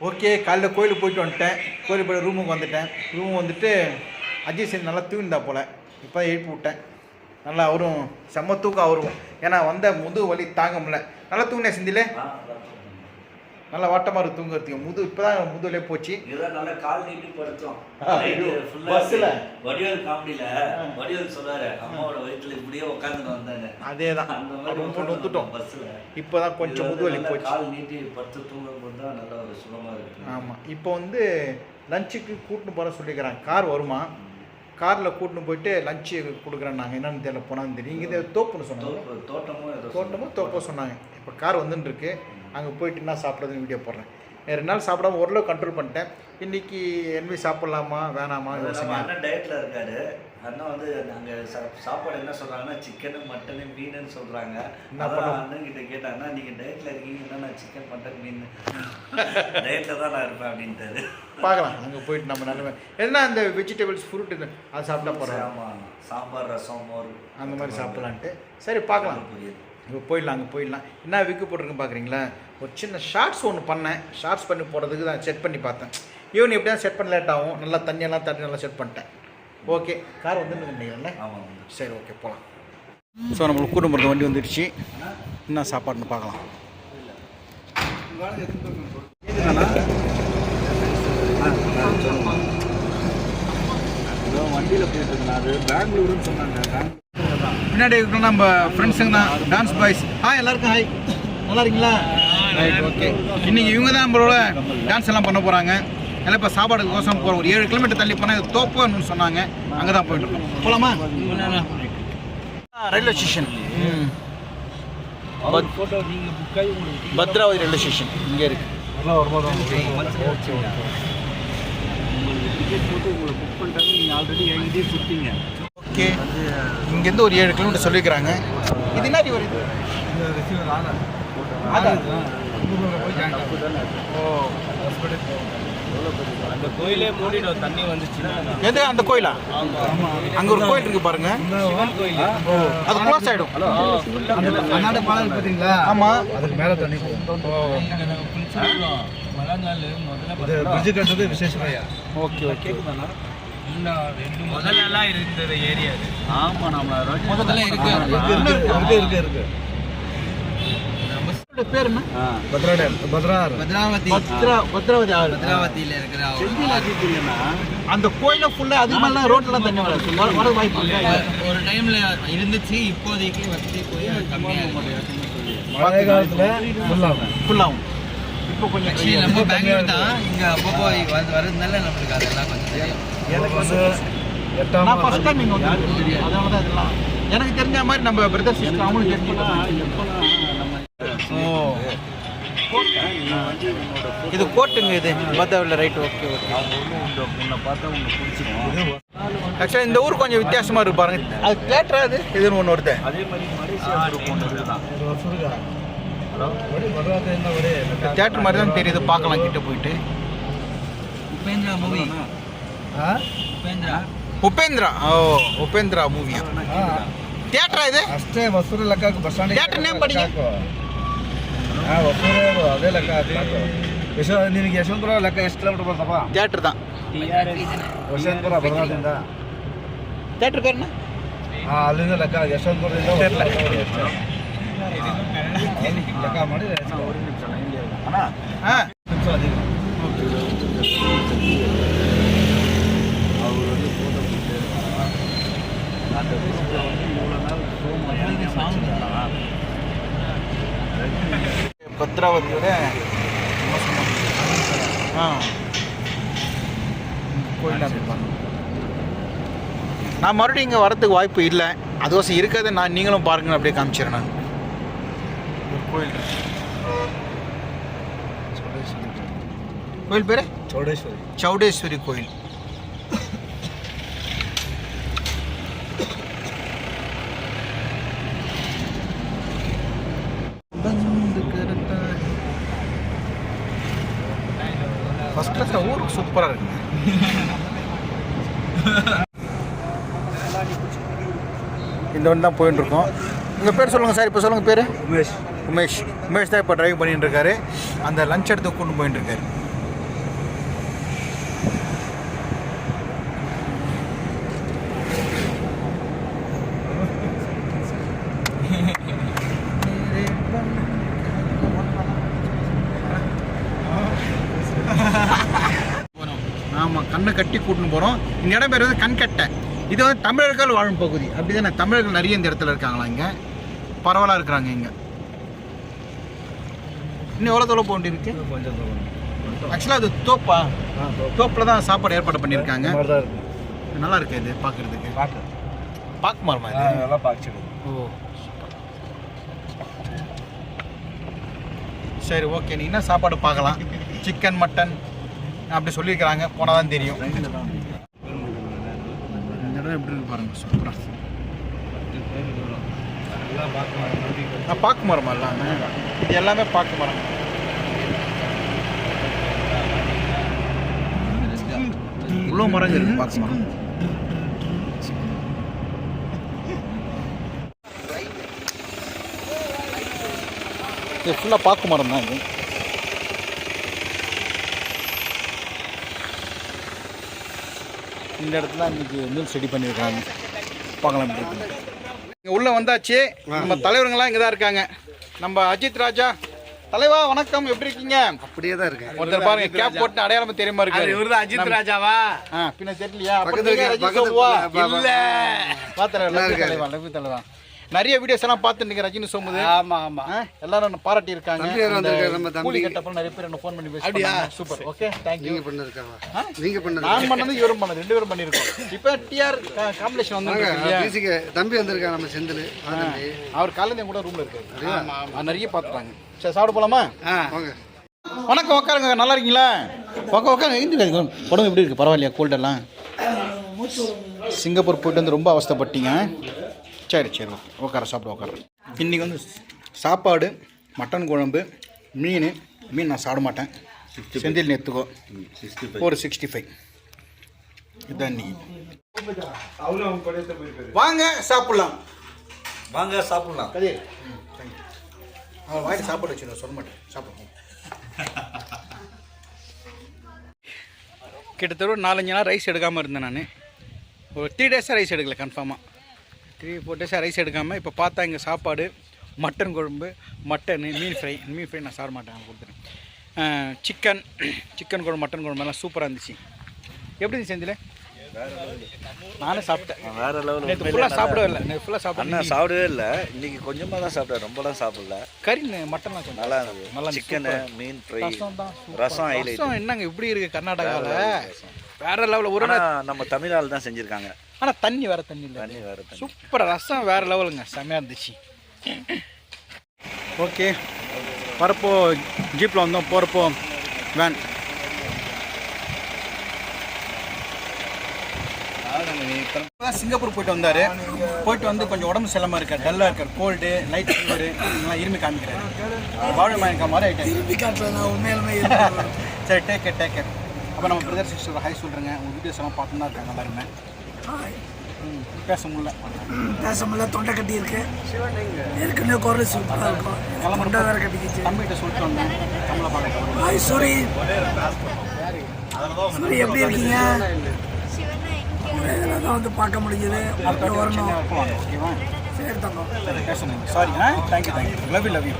Okay காலைல கோயிலுக்கு போயிட்டு வந்துட்டேன். கோயிலுக்கு போய் ரூமுக்கு வந்துட்டேன். ரூம் வந்துட்டு அஜய் சிங் நல்லா தூங்கிட்டா போல். இப்போ எழுப்பி விட்டேன். நல்லா அவரும் செம்ம தூக்கம் அவரும். ஏன்னா வந்த முதுகு வலி தாங்க முடியல. நல்லா தூங்கினேன் சிந்திலே? நல்லா வாட்டமாக இருக்கு தூங்குறதுக்கு. முது இப்போ தான் முதுகுலே போச்சு. நல்லா கால் நீட்டி படுத்தோம். பஸ்ஸுல? வடிவேல் காமெடியில வடிவேல் சொல்றாரு அம்மாவோட வயிற்றுல இப்படியே உட்காந்து வந்தாங்க அதே தான் அந்த மாதிரி ரொம்ப நொத்துட்டோம் பஸ்ல. இப்போ தான் கொஞ்சம் முதுகு வலி நல்லா போச்சு. கால் நீட்டி படுத்து தூங்கும்போது தான் நல்லா ஒரு சுகமா இருக்கு. ஆமாம் இப்போ வந்து லஞ்சுக்கு கூட்டின்னு போகிற சொல்லிக்கிறாங்க. கார் வருமா? காரில் கூட்டின்னு போயிட்டு லஞ்சு கொடுக்குறேன் நாங்கள் என்னன்னு தெரியல. போனான்னு தெரியும் இங்கே தோப்புன்னு சொன்னாங்க. தோட்டமும் தோப்போ சொன்னாங்க. இப்போ கார் வந்துன்னு இருக்கு. அங்கே போயிட்டு என்ன சாப்பிட்றதுன்னு வீடியோ போடுறேன். ரெண்டு நாள் சாப்பிடாம ஓரளவு கண்ட்ரோல் பண்ணிட்டேன். இன்னைக்கு என்ன சாப்பிட்லாமா வேணாமா? யோசனை அண்ணன் டயட்ல இருக்காரு. அண்ணன் வந்து நாங்க சா- சாப்பாடு என்ன சொல்றாங்கன்னா சிக்கனு மட்டனு மீனுன்னு சொல்றாங்க. என்ன அதான் அண்ணன் கிட்ட கேட்டாங்கன்னா நீங்க டயட்ல இருக்கீங்கன்னா நான் சிக்கன் மட்டன் மீன் டயட்ல தான் நான் இருப்பேன் அப்படின்ட்டாரு. பார்க்கலாம். அங்கே போயிட்டு நம்ம நல்ல என்ன அந்த வெஜிடபிள்ஸ் ஃப்ரூட் இது? அது சாப்பிட்டா போகிறோம் ஆமா. சாம்பார் ரசம் மோர். அந்த மாதிரி. சாப்பிட்லான்ட்டு. சரி பார்க்கலாம். புரியுது. இப்போ போயிடலாம் அங்கே போயிடலாம் என்ன விக்கு போட்டிருக்கேன் பார்க்குறீங்களா ஒரு சின்ன ஷார்ட்ஸ் ஒன்று பண்ணேன் ஷார்ட்ஸ் பண்ணி போடுறதுக்கு தான் செட் பண்ணி பார்த்தேன் ஈவன் எப்படியா செட் பண்ண லேட் ஆகும் நல்லா தண்ணியெல்லாம் தட்டி நல்லா செட் பண்ணிட்டேன் ஓகே கார் வந்து நினைக்கிறேன்ல ஆமா சரி ஓகே போகலாம் ஸோ நம்மளுக்கு கூட்டம் வண்டி வந்துடுச்சு என்ன சாப்பாடுன்னு பார்க்கலாம் வண்டியில போயிட்டு இருக்கேன் அது பெங்களூருன்னு சொன்னாங்க பின்னாடி இருக்கிற நம்ம ஃப்ரெண்ட்ஸுங்க தான் டான்ஸ் பாய்ஸ் ஹாய் எல்லாருக்கும் ஹாய் நல்லா இருக்கீங்களா? ஓகே இன்னைக்கு இவங்க தான் நம்மளோட டான்ஸ் எல்லாம் பண்ண போகிறாங்க எல்லாம் இப்போ சாப்பாடுக்கு கோசம் போகிறோம் ஒரு ஏழு கிலோமீட்டர் தள்ளி போனால் இது தோப்புன்னு சொன்னாங்க. அங்கே தான் போயிட்டு இருக்கோம். போகலாமா ரயில்வே ஸ்டேஷன். உங்களுக்கு பத்ராவதி ரயில்வே ஸ்டேஷன். இங்கே இருக்கு. உங்களுக்கு டிக்கெட் போட்டு உங்களை புக் பண்ணிட்டாங்க. நீங்கள் ஆல்ரெடி என்கிட்டயே கொடுத்தீங்க ஓகே. இங்கேருந்து ஒரு ஏழு கிலோமீட்டர் சொல்லியிருக்கிறாங்க இது என்ன வருது அந்த கோயிலே மூடிடும் தண்ணி வந்துச்சுன்னா எது அந்த கோயிலா? அங்கே ஒரு கோயில் இருக்கு பாருங்க. சிவன் கோயில் அது க்ளோஸ் ஆகிடும் அண்ணாட பாலம் பார்த்தீங்களா ஆமாம் அதுக்கு மேலே தண்ணி போகும் மழை நாள் முதல்ல பிரிட்ஜு கட்டுறது விசேஷமையா ஓகே ஓகே. முதல்ல எல்லாம் இருந்தது ஏரியா அது. ஆமா நம்ம முதல்ல இருக்கு. இருக்கு இருக்கு இருக்கு இருக்கு உங்களோட பேர் என்ன? பத்ரா டேம் பத்ரார் பத்ராவதி. பத்ரா பத்ராவதி ஆறு பத்ராவதியில இருக்கிற அந்த கோயில ஃபுல்லா அதிகமாக ரோட்லாம் தண்ணி வராது. வர வர வாய்ப்பு இல்லை. ஒரு டைம்ல இருந்துச்சு இப்போதைக்கு வசதி போய் கம்மியா இருக்கு. மழை காலத்துல ஃபுல்லாகும் ஃபுல்லாகும் இப்போ கொஞ்சம் நம்ம பெங்களூர் தான். இங்க அப்பப்போ வரதுனால நம்மளுக்கு அதெல்லாம் கொஞ்சம் தெரியும். எனக்கு வந்து எட்டாம் நான் ஃபர்ஸ்ட் டைம் இங்கே வந்து அதனால தான் இதெல்லாம். எனக்கு தெரிஞ்ச மாதிரி நம்ம பிரதர் சிஸ்டர் அவங்களும் தெரிஞ்சுக்கலாம் ஓ. இது கோட்டுங்க இது. பத்தாவில் ரைட் ஓகே ஓகே உன்னை பார்த்தா உங்களுக்கு பிடிச்சிருக்கு ஆக்சுவலாக இந்த ஊர் கொஞ்சம் வித்தியாசமாக இருக்கு பாருங்க. அது தேட்டரா அது இதுன்னு ஒன்று வருது. அதே மாதிரி தேட்டர் மாதிரி தான் தெரியுது. பார்க்கலாம் கிட்ட போயிட்டு. உபேந்திரா மூவி ಉಪೇಂದ್ರ. ಓ ಉಪೇಂದ್ರ ಮೂವಿ ಥಿಯೇಟರ್ ಇದೆ? ಅಷ್ಟೇ ಹೊಸೂರು ಲೆಕ್ಕ ಬಸ್ ಸ್ಟ್ಯಾಂಡ್ ಥಿಯೇಟ್ರ್ ನೇಮ್ ಬಡಿ ಹಾಂ ಹೊಸೂರು ಅದೇ ಲೆಕ್ಕ ಯಶೋ ನಿನಗೆ ಯಶವಂತಪುರ ಲೆಕ್ಕ ಎಷ್ಟು ಕಿಲೋಮೀಟರ್ ಬರ್ತಪ್ಪ? ಥಿಯೇಟರ್ ದಾ. ಯಶವಂತಪುರ ಬರೋದ್ರಿಂದ. ಥಿಯೇಟರ್ ಪೇರ್ನ ಹಾಂ ಅಲ್ಲಿಂದ ಲೆಕ್ಕ ಯಶವಂತಪುರದಿಂದ ಲೆಕ್ಕ ಮಾಡಿ. ಹಾಂ. பத்ராவதியோட ஆ கோயில் இருப்பாங்க நான் மறுபடியும் இங்கே வரதுக்கு வாய்ப்பு இல்லை அதுவாசம் இருக்காது நான் நீங்களும் பாருங்க அப்படியே காமிச்சிடுறேன் நான் ஒரு கோயில் இருக்கு. கோயில் பேர் ಚೌಡೇಶ್ವರಿ சௌடேஸ்வரி கோயில் ஃபஸ்ட் கிளாஸில் ஊருக்கு சூப்பராக இருக்குங்க இந்த வண்டி தான் போயின்னு இருக்கோம். உங்கள் பேர் சொல்லுங்கள் சார் இப்போ சொல்லுங்கள் பேர். உமேஷ். உமேஷ். உமேஷ் தான் இப்போ டிரைவ் பண்ணிட்டு இருக்காரு. அந்த லஞ்ச் எடுத்து கொண்டு போயிட்டு கட்டி கூட்டின்னு போகிறோம் இந்த இடம் பேர் வந்து கண்கட்டை. இது வந்து தமிழர்கள் வாழும் பகுதி. அப்படி தானே தமிழர்கள் நிறைய இந்த இடத்துல இருக்காங்களா இங்கே? பரவலாக இருக்கிறாங்க இங்கே. இன்னும் எவ்வளோ தொலை போக வேண்டியிருக்கு? கொஞ்சம் தூரம் ஆக்சுவலாக அது தோப்பா? தோப்பில் தான் சாப்பாடு ஏற்பாடு பண்ணியிருக்காங்க. நல்லா இருக்கு இது பார்க்குறதுக்கு பார்க்க மரமா இது? நல்லா பார்க்க ஓ சரி ஓகே. நீ என்ன சாப்பாடு பார்க்கலாம்? சிக்கன் மட்டன் அப்படி சொல்லியிருக்கிறாங்க. போனால் தான் தெரியும். இந்த இடம் எப்படி இருக்கு பாருங்க சூப்பராக எல்லாம் பாக்கு மரமா எல்லாமே? இது எல்லாமே பாக்கு மரம். இவ்வளோ மரம் இருக்கு பாக்கு மரம். இது ஃபுல்லாக பாக்கு மரம் தான் இது. இந்த இடத்துல இன்னைக்கு மீல் ரெடி பண்ணியிருக்காங்க. பார்க்கலாம். இங்க உள்ள வந்தாச்சு. நம்ம தலைவருங்களாம் இங்க தான் இருக்காங்க. நம்ம அஜித் ராஜா. தலைவா வணக்கம். எப்படி இருக்கீங்க? அப்படியே தான் இருக்கேன். ஒருத்தர் பாருங்க கேப் போட்டு அடையாளம் தெரியுமா இருக்கு. இவர்தான் அஜித் ராஜாவா? பின்ன தெரியலையா? இருக்க- இல்ல. இருக்காரு. தலைவா தலைவா. நிறைய வீடியோஸ் எல்லாம் பார்த்துட்டு ரஜினி சோமுது ஆமா ஆமா. எல்லாரும் என்ன பாராட்டி இருக்காங்க. கூலி கட்டப்ப நிறைய பேர் என்ன ஃபோன் பண்ணி அப்படியா? சூப்பர். ஓகே தேங்க் யூ நீங்க பண்ணதுக்காவா நீங்க பண்ணது நான் பண்ணது இவரும் பண்ணது ரெண்டு பேரும் பண்ணிருக்கோம் இப்போ டிஆர் காம்படிஷன் வந்து இல்லையா? பிசிக்கு தம்பி வந்திருக்கான் நம்ம செந்தில் அவர் காலையில கூட ரூம்ல இருக்காரு. நிறைய பார்த்துட்டாங்க. சரி சாப்பிட போலாமா? வாங்க. வணக்கம் உட்காருங்க நல்லா இருக்கீங்களா? உட்கா உட்காருங்க எழுந்திருக்காதீங்க. உடம்பு எப்படி இருக்கு? பரவாயில்லையா? கோல்டெல்லாம் சிங்கப்பூர் போயிட்டு வந்து ரொம்ப அவஸ்தைப்பட்டீங்க. சரி சரி ஓகே உட்கார சாப்பிட உட்கார இன்றைக்கி வந்து சாப்பாடு மட்டன் குழம்பு மீன் மீன் நான் சாப்பிட மாட்டேன். செந்தில் நேற்றுக்கோ ஒரு சிக்ஸ்டி ஃபைவ் இதுதான் இன்னைக்கு வாங்க சாப்பிட்லாம். வாங்க சாப்பிடலாம். கதிர். அவன் வாய்ட்டு சாப்பாடு வச்சுருந்தேன் சொல்ல மாட்டேன். சாப்பிடுவோம் கிட்டத்தட்ட ஒரு நாலஞ்சு நாள் ரைஸ் எடுக்காமல் இருந்தேன் நான். ஒரு த்ரீ டேஸாக ரைஸ் எடுக்கல கன்ஃபார்மாக த்ரீ ஃபோர் டேஸாக ரைஸ் எடுக்காமல் இப்போ பார்த்தா இங்கே சாப்பாடு மட்டன் குழம்பு மட்டன் மீன் ஃப்ரை மீன் ஃப்ரை நான் சாப்பிட மாட்டேன் கொடுத்துறேன். சிக்கன் சிக்கன் குழம்பு மட்டன் குழம்பு எல்லாம் சூப்பராக இருந்துச்சு. எப்படி இருந்துச்சு செந்தில் நானே சாப்பிட்டேன். வேற லெவல் நேற்று ஃபுல்லாக சாப்பிடவே இல்லை. நேற்று ஃபுல்லாக சாப்பிட்டேன் சாப்பிடவே இல்லை. இன்னைக்கு கொஞ்சமாக தான் சாப்பிட்டேன். ரொம்பலாம் சாப்பிடல. கறி மட்டன்லாம் கொஞ்சம் நல்லா நல்லா இருந்தது இருந்துச்சு, சிக்கனு. மீன் ஃப்ரை ரசம் தான். ரசம் என்னங்க இப்படி இருக்கு கர்நாடகாவில் வேற லெவலில் ஒரு நம்ம தமிழ் ஆள் தான் செஞ்சிருக்காங்க. ஆனால் தண்ணி வேற தண்ணி இல்லை. தண்ணி வேற தண்ணி. சூப்பர் ரசம் வேற லெவலுங்க செம்மையாக இருந்துச்சு. ஓகே. வரப்போ ஜீப்பில் வந்தோம். போகிறப்போ வேன். சிங்கப்பூர் போயிட்டு வந்தார். போயிட்டு வந்து கொஞ்சம் உடம்பு செல்லாமல் இருக்கார். டல்லாக இருக்கார். கோல்டு லைட் ஃபீவர் இதெல்லாம் இருமி காமிக்கிறாரு. வாழை மயக்க மாதிரி ஆகிட்டாரு சரி டேக் கேர் டேக் கேர் அப்போ நம்ம பிரதர் சிஸ்டர் ஹை சொல்கிறேங்க உங்கள் வீடியோஸ் எல்லாம் பார்த்துன்னு தான் இருக்காங்க எல்லாருமே பேச முடியல பேச முடியல தொண்டை கட்டி இருக்கு. ஏற்கனவே குரல் சூப்பராக இருக்கும். தொண்டை வேற கட்டிக்கிச்சு. தம்பிகிட்ட சொல்லிட்டு வந்தேன். நம்மளை பார்க்க ஹாய் சூரி. சூரி எப்படி இருக்கீங்க? இதில் தான் வந்து பார்க்க முடிஞ்சது. அப்புறம் வரணும். சரி தங்கம். Sorry thank you thank you love you love you